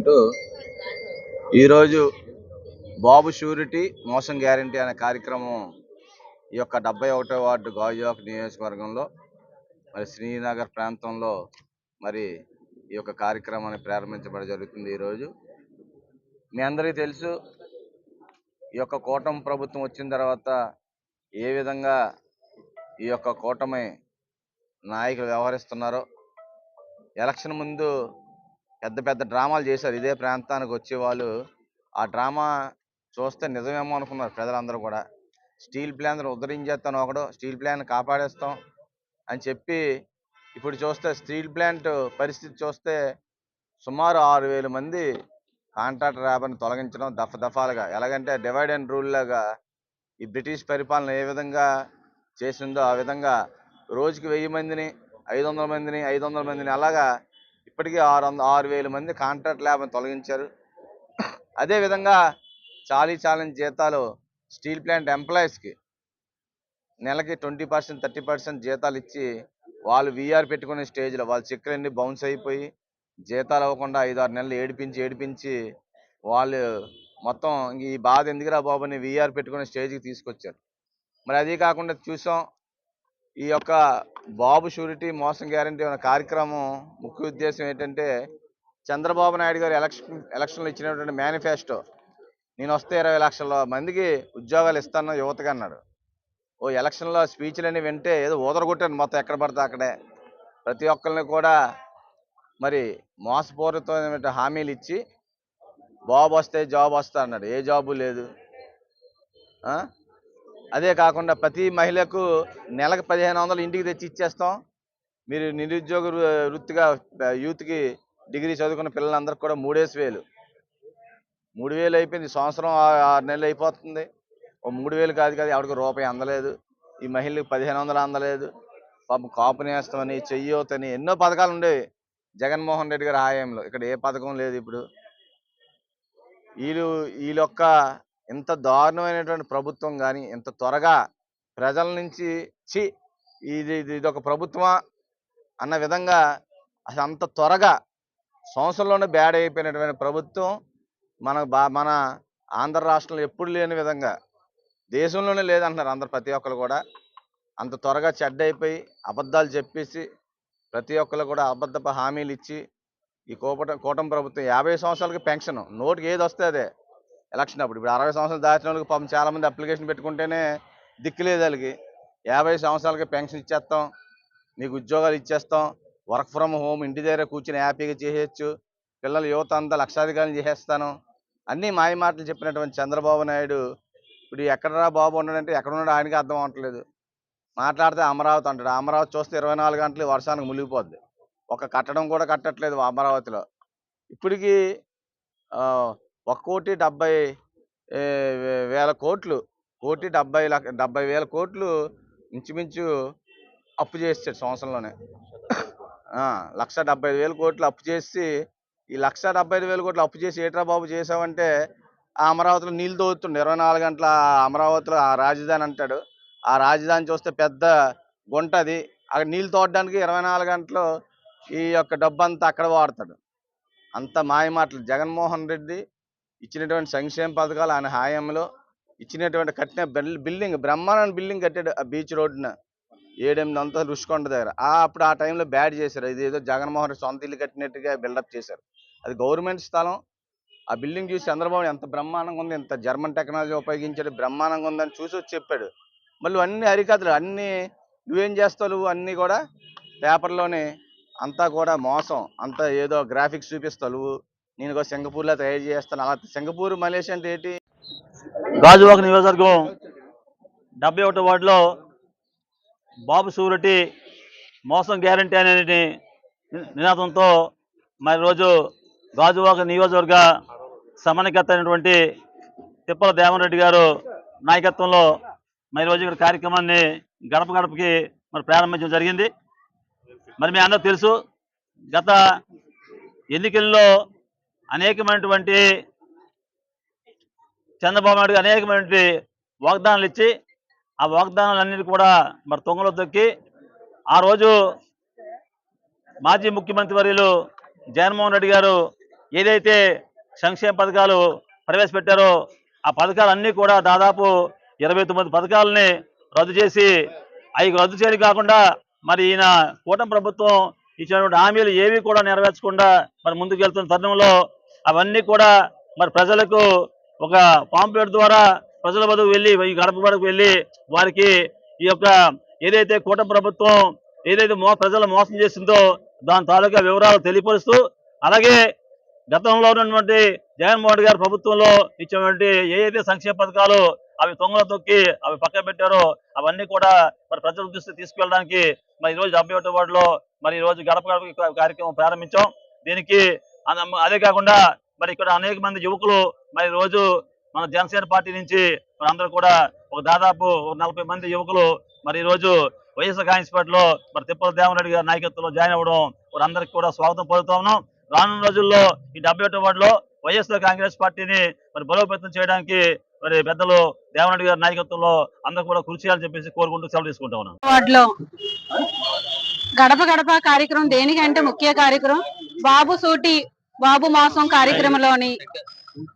తెలియజేసుకుంటూ ఈరోజు బాబు షూరిటీ మోసం గ్యారంటీ అనే కార్యక్రమం ఈ యొక్క డెబ్బై ఒకటో వార్డు గాజువాక నియోజకవర్గంలో మరి శ్రీనగర్ ప్రాంతంలో మరి ఈ యొక్క కార్యక్రమాన్ని ప్రారంభించబడి జరుగుతుంది ఈరోజు. మీ అందరికీ తెలుసు ఈ యొక్క కూటమి ప్రభుత్వం వచ్చిన తర్వాత ఏ విధంగా ఈ యొక్క కూటమి నాయకులు వ్యవహరిస్తున్నారో. ఎలక్షన్ ముందు పెద్ద పెద్ద డ్రామాలు చేశారు. ఇదే ప్రాంతానికి వచ్చే వాళ్ళు. ఆ డ్రామా చూస్తే నిజమేమో అనుకున్నారు ప్రజలందరూ కూడా. స్టీల్ ప్లాన్ ఉద్ధరించేస్తాను ఒకడు స్టీల్ ప్లాన్ కాపాడేస్తాం అని చెప్పి ఇప్పుడు చూస్తే స్టీల్ ప్లాంట్ పరిస్థితి చూస్తే సుమారు ఆరు వేల మంది కాంట్రాక్ట్ ర్యాబర్ని తొలగించడం దఫ దఫాలుగా. ఎలాగంటే డివైడ్ అండ్ రూల్ లాగా ఈ బ్రిటిష్ పరిపాలన ఏ విధంగా చేసిందో ఆ విధంగా రోజుకి వెయ్యి మందిని ఐదు వందల మందిని ఐదు వందల మందిని అలాగా ఇప్పటికీ ఆరు వంద ఆరు వేల మంది కాంట్రాక్ట్ ల్యాబ్ని తొలగించారు. అదేవిధంగా చాలీ చాలని జీతాలు స్టీల్ ప్లాంట్ ఎంప్లాయీస్కి నెలకి ట్వంటీ పర్సెంట్ థర్టీ పర్సెంట్ జీతాలు ఇచ్చి వాళ్ళు వీఆర్ పెట్టుకునే స్టేజ్లో వాళ్ళ చెక్కులన్నీ బౌన్స్ అయిపోయి జీతాలు అవ్వకుండా ఐదు ఆరు నెలలు ఏడిపించి ఏడిపించి వాళ్ళు మొత్తం ఈ బాధ ఎందుకురా బాబు అని వీఆర్ పెట్టుకునే స్టేజ్కి తీసుకొచ్చారు. మరి అది కాకుండా చూసాం ఈ యొక్క బాబు షూరిటీ మోసం గ్యారంటీ అనే కార్యక్రమం ముఖ్య ఉద్దేశం ఏంటంటే చంద్రబాబు నాయుడు గారు ఎలక్షన్ ఎలక్షన్లో ఇచ్చినటువంటి మేనిఫెస్టో నేను వస్తే ఇరవై లక్షల మందికి ఉద్యోగాలు ఇస్తాను యువతగా అన్నాడు. ఓ ఎలక్షన్లో స్పీచ్లన్నీ వింటే ఏదో ఊదరగొట్టాను మొత్తం ఎక్కడ పడితే అక్కడే. ప్రతి ఒక్కరిని కూడా మరి మోసపూరితమైన హామీలు ఇచ్చి బాబు వస్తే జాబ్ వస్తా అన్నాడు. ఏ జాబు లేదు. అదే కాకుండా ప్రతి మహిళకు నెలకు పదిహేను వందలు ఇంటికి తెచ్చి ఇచ్చేస్తాం. మీరు నిరుద్యోగ వృత్తిగా యూత్కి డిగ్రీ చదువుకున్న పిల్లలందరికీ కూడా మూడేసి వేలు. మూడు వేలు అయిపోయింది. సంవత్సరం ఆరు నెలలు అయిపోతుంది. ఓ మూడు వేలు కాదు కాదు ఎవరికి రూపాయి అందలేదు. ఈ మహిళలకు పదిహేను వందలు అందలేదు. పాపం కాపు నేస్తామని చెయ్యోతని ఎన్నో పథకాలు ఉండేవి. జగన్మోహన్ రెడ్డి గారి హాయంలో ఇక్కడ ఏ పథకం లేదు ఇప్పుడు. వీళ్ళు వీళ్ళొక్క ఇంత దారుణమైనటువంటి ప్రభుత్వం కానీ ఇంత త్వరగా ప్రజల నుంచి చి ఇది ఇది ఇది ఒక ప్రభుత్వమా అన్న విధంగా అసలు అంత త్వరగా సంవత్సరంలోనే బ్యాడ్ అయిపోయినటువంటి ప్రభుత్వం మన బా మన ఆంధ్ర రాష్ట్రంలో ఎప్పుడు లేని విధంగా దేశంలోనే లేదంటున్నారు అందరు ప్రతి ఒక్కరు కూడా. అంత త్వరగా చెడ్డ అయిపోయి అబద్ధాలు చెప్పేసి ప్రతి ఒక్కరు కూడా అబద్ధపు హామీలు ఇచ్చి ఈ కోపట కూటమి ప్రభుత్వం యాభై సంవత్సరాలకి పెన్షన్ నోటికి ఏది వస్తే అదే. ఎలక్షన్ అప్పుడు. ఇప్పుడు అరవై సంవత్సరాలు దాటిన వాళ్ళకి పాపం చాలా మంది అప్లికేషన్ పెట్టుకుంటేనే దిక్కు లేదు వాళ్ళకి. యాభై సంవత్సరాలకి పెన్షన్ ఇచ్చేస్తాం నీకు ఉద్యోగాలు ఇచ్చేస్తాం వర్క్ ఫ్రమ్ హోమ్ ఇంటి దగ్గర కూర్చుని హ్యాపీగా చేసేయచ్చు పిల్లలు యువత అంతా లక్షాధికారులు చేసేస్తాను. అన్నీ మాయ మాటలు చెప్పినటువంటి చంద్రబాబు నాయుడు. ఇప్పుడు ఎక్కడరా బాబు ఉన్నాడంటే ఎక్కడ ఉన్నాడు ఆయనకి అర్థం అవ్వట్లేదు. మాట్లాడితే అమరావతి అంటాడు. అమరావతి చూస్తే ఇరవై నాలుగు గంటలు వర్షానికి మునిగిపోద్ది. ఒక కట్టడం కూడా కట్టట్లేదు అమరావతిలో. ఇప్పటికీ ఒక కోటి డెబ్బై వేల కోట్లు. కోటి డెబ్బై లక్ష డెబ్బై వేల కోట్లు ఇంచుమించు అప్పు చేస్తాడు సంవత్సరంలోనే. లక్ష డెబ్బై వేల కోట్లు అప్పు చేసి ఈ లక్ష డెబ్బై ఐదు వేల కోట్లు అప్పు చేసి ఏట్రా బాబు చేసావంటే ఆ అమరావతిలో నీళ్ళు తోగుతుండే ఇరవై నాలుగు గంటల ఆ అమరావతిలో ఆ రాజధాని అంటాడు. ఆ రాజధాని చూస్తే పెద్ద గుంట అది. అక్కడ నీళ్ళు తోడడానికి ఇరవై నాలుగు గంటలు ఈ యొక్క డబ్బు అంతా అక్కడ వాడతాడు. అంత మాయ మాటలు. జగన్మోహన్ రెడ్డి ఇచ్చినటువంటి సంక్షేమ పథకాలు ఆయన హాయంలో ఇచ్చినటువంటి కట్టిన బిల్డింగ్ బ్రహ్మాండ బిల్డింగ్ కట్టాడు ఆ బీచ్ రోడ్డున. ఏడెనిమిది అంతా రుషికొండ దగ్గర. ఆ అప్పుడు ఆ టైంలో బ్యాడ్ చేశారు. ఇది ఏదో జగన్మోహన్ రెడ్డి సొంత ఇల్లు కట్టినట్టుగా బిల్డప్ చేశారు. అది గవర్నమెంట్ స్థలం. ఆ బిల్డింగ్ చూసి చంద్రబాబు ఎంత బ్రహ్మాండంగా ఉంది ఎంత జర్మన్ టెక్నాలజీ ఉపయోగించాడు బ్రహ్మాండంగా ఉందని చూసి వచ్చి చెప్పాడు. మళ్ళీ అన్ని హరికథలు అన్నీ నువ్వేం చేస్తావు అన్నీ కూడా పేపర్లోనే అంతా కూడా మోసం. అంతా ఏదో గ్రాఫిక్స్ చూపిస్తావు నేను ఒక సింగపూర్లో తయారు చేస్తాను. అలా సింగపూర్ మలేషియా అంటే ఏంటి? గాజువాక నియోజకవర్గం డెబ్బై ఒకటో వార్డులో బాబు సూరటి మోసం గ్యారంటీ అనేటి నినాదంతో మరి రోజు గాజువాక నియోజకవర్గ సమన్వయకర్త అయినటువంటి తిప్పల దేవన్ రెడ్డి గారు నాయకత్వంలో మరి రోజు ఇక్కడ కార్యక్రమాన్ని గడప గడపకి మరి ప్రారంభించడం జరిగింది. మరి మీ అందరూ తెలుసు గత ఎన్నికల్లో అనేకమైనటువంటి చంద్రబాబు నాయుడు అనేకమైనటువంటి వాగ్దానాలు ఇచ్చి ఆ వాగ్దానాలన్నిటి కూడా మరి తొంగలో తొక్కి ఆ రోజు మాజీ ముఖ్యమంత్రి వర్యులు జగన్మోహన్ రెడ్డి గారు ఏదైతే సంక్షేమ పథకాలు ప్రవేశపెట్టారో ఆ పథకాలన్నీ కూడా దాదాపు ఇరవై తొమ్మిది పథకాలని రద్దు చేసి అవి రద్దు చేయడం కాకుండా మరి ఈయన కూటమి ప్రభుత్వం ఇచ్చినటువంటి హామీలు ఏవి కూడా నెరవేర్చకుండా మరి ముందుకు వెళ్తున్న తరుణంలో అవన్నీ కూడా మరి ప్రజలకు ఒక పాంప్లెట్ ద్వారా ప్రజల వద్దకు వెళ్ళి ఈ గడప వరకు వెళ్ళి వారికి ఈ యొక్క ఏదైతే కూటమి ప్రభుత్వం ఏదైతే మో ప్రజలు మోసం చేసిందో దాని తాలూకా వివరాలు తెలియపరుస్తూ అలాగే గతంలో ఉన్నటువంటి జగన్మోహన్ గారి ప్రభుత్వంలో ఇచ్చినటువంటి ఏదైతే సంక్షేమ పథకాలు అవి తొంగలు తొక్కి అవి పక్కన పెట్టారో అవన్నీ కూడా మరి ప్రజల దృష్టి తీసుకెళ్ళడానికి మరి ఈ రోజు డెబ్బై ఒకటో వార్డులో మరి ఈ రోజు గడప గడప కార్యక్రమం ప్రారంభించాం. దీనికి అదే కాకుండా మరి ఇక్కడ అనేక మంది యువకులు మరి రోజు మన జనసేన పార్టీ నుంచి మరి అందరూ కూడా ఒక దాదాపు ఒక నలభై మంది యువకులు మరి ఈరోజు వైఎస్ఆర్ కాంగ్రెస్ పార్టీలో మరి తిప్పల దేవరెడ్డి గారి నాయకత్వంలో జాయిన్ అవ్వడం వారందరికీ కూడా స్వాగతం పలుకుతా ఉన్నాం. రానున్న రోజుల్లో ఈ డెబ్బై ఒకటో వార్డులో వైఎస్ఆర్ కాంగ్రెస్ పార్టీని మరి బలోపేతం చేయడానికి మరి పెద్దలు దేవరెడ్డి గారి నాయకత్వంలో అందరూ కూడా కృషి చేయాలని చెప్పేసి కోరుకుంటూ సెలవు తీసుకుంటా ఉన్నాం. గడప గడప కార్యక్రమం దేనికంటే ముఖ్య కార్యక్రమం? బాబు సూటి బాబు మోసం కార్యక్రమంలోని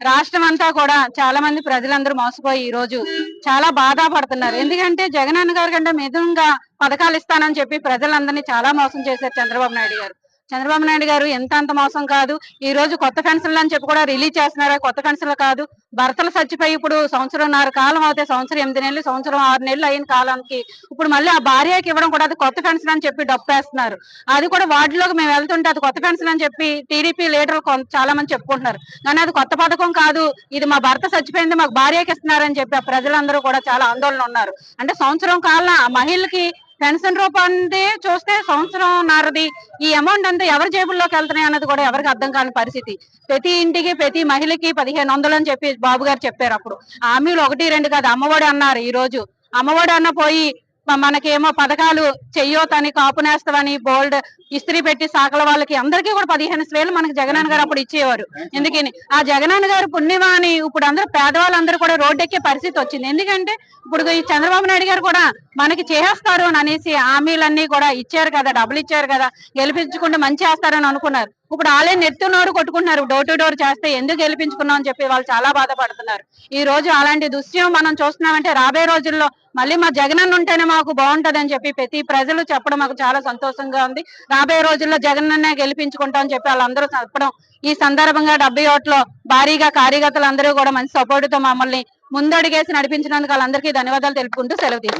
రాష్ట్రం అంతా కూడా చాలా మంది ప్రజలందరూ మోసపోయి ఈ రోజు చాలా బాధపడుతున్నారు. ఎందుకంటే జగనన్న గారి కంటే మితంగా పథకాలు ఇస్తానని చెప్పి ప్రజలందరినీ చాలా మోసం చేశారు చంద్రబాబు నాయుడు గారు. చంద్రబాబు నాయుడు గారు ఎంత అంత మోసం కాదు. ఈ రోజు కొత్త పెన్షన్లు అని చెప్పి కూడా రిలీజ్ చేస్తున్నారు? కొత్త పెన్షన్లు కాదు. భర్తలు చచ్చిపోయి ఇప్పుడు సంవత్సరంన్నర కాలం అవుతాయి సంవత్సరం ఎనిమిది నెలలు సంవత్సరం ఆరు నెలలు అయిన కాలానికి ఇప్పుడు మళ్ళీ ఆ భార్యకి ఇవ్వడం కూడా అది కొత్త పెన్షన్ అని చెప్పి డప్పేస్తున్నారు. అది కూడా వార్డులోకి మేము వెళ్తుంటే అది కొత్త పెన్షన్ అని చెప్పి టీడీపీ లీడర్లు చాలా మంది చెప్పుకుంటున్నారు. కానీ అది కొత్త పథకం కాదు. ఇది మా భర్త చచ్చిపోయింది మాకు భార్యకి ఇస్తున్నారని చెప్పి ఆ ప్రజలందరూ కూడా చాలా ఆందోళన ఉన్నారు. అంటే సంవత్సరం కాలం ఆ మహిళకి పెన్షన్ రూపాన్ని చూస్తే సంవత్సరం నారది. ఈ అమౌంట్ అంతా ఎవరి జేబుల్లోకి వెళ్తున్నాయి అన్నది కూడా ఎవరికి అర్థం కాని పరిస్థితి. ప్రతి ఇంటికి ప్రతి మహిళకి పదిహేను వందలు అని చెప్పి బాబు గారు చెప్పారు అప్పుడు. హామీలు ఒకటి రెండు కాదు అమ్మఒడి అన్నారు ఈ రోజు అమ్మఒడి అన్న పోయి మనకేమో పథకాలు చెయ్యోతని కాపునేస్తామని బోల్డ్ ఇస్త్రీ పెట్టి సాకల వాళ్ళకి అందరికీ కూడా పదిహేను వేలు మనకి జగనన్న గారు అప్పుడు ఇచ్చేవారు. ఎందుకని? ఆ జగనన్న గారు పుణ్యమా అని ఇప్పుడు అందరూ పేదవాళ్ళందరూ కూడా రోడ్డెక్కే పరిస్థితి వచ్చింది. ఎందుకంటే ఇప్పుడు ఈ చంద్రబాబు నాయుడు గారు కూడా మనకి చేస్తారు అని అనేసి హామీలన్నీ కూడా ఇచ్చారు కదా డబ్బులు ఇచ్చారు కదా గెలిపించుకుంటే మంచి చేస్తారని అనుకున్నారు. ఇప్పుడు వాళ్ళే నెత్తునోరు కొట్టుకుంటున్నారు. డోర్ టు డోర్ చేస్తే ఎందుకు గెలిపించుకున్నాం అని చెప్పి వాళ్ళు చాలా బాధపడుతున్నారు. ఈ రోజు అలాంటి దృశ్యం మనం చూస్తున్నామంటే రాబోయే రోజుల్లో మళ్ళీ మా జగనన్న ఉంటేనే మాకు బాగుంటది అని చెప్పి ప్రతి ప్రజలు చెప్పడం మాకు చాలా సంతోషంగా ఉంది. రాబోయే రోజుల్లో జగనన్నే గెలిపించుకుంటాం అని చెప్పి వాళ్ళందరూ చెప్పడం ఈ సందర్భంగా డెబ్బై ఓట్లో భారీగా కార్యకర్తలు అందరూ కూడా మంచి సపోర్ట్తో మమ్మల్ని ముందడుగేసి నడిపించినందుకు వాళ్ళందరికీ ధన్యవాదాలు తెలుపుకుంటూ సెలవు తీసుకుంటాం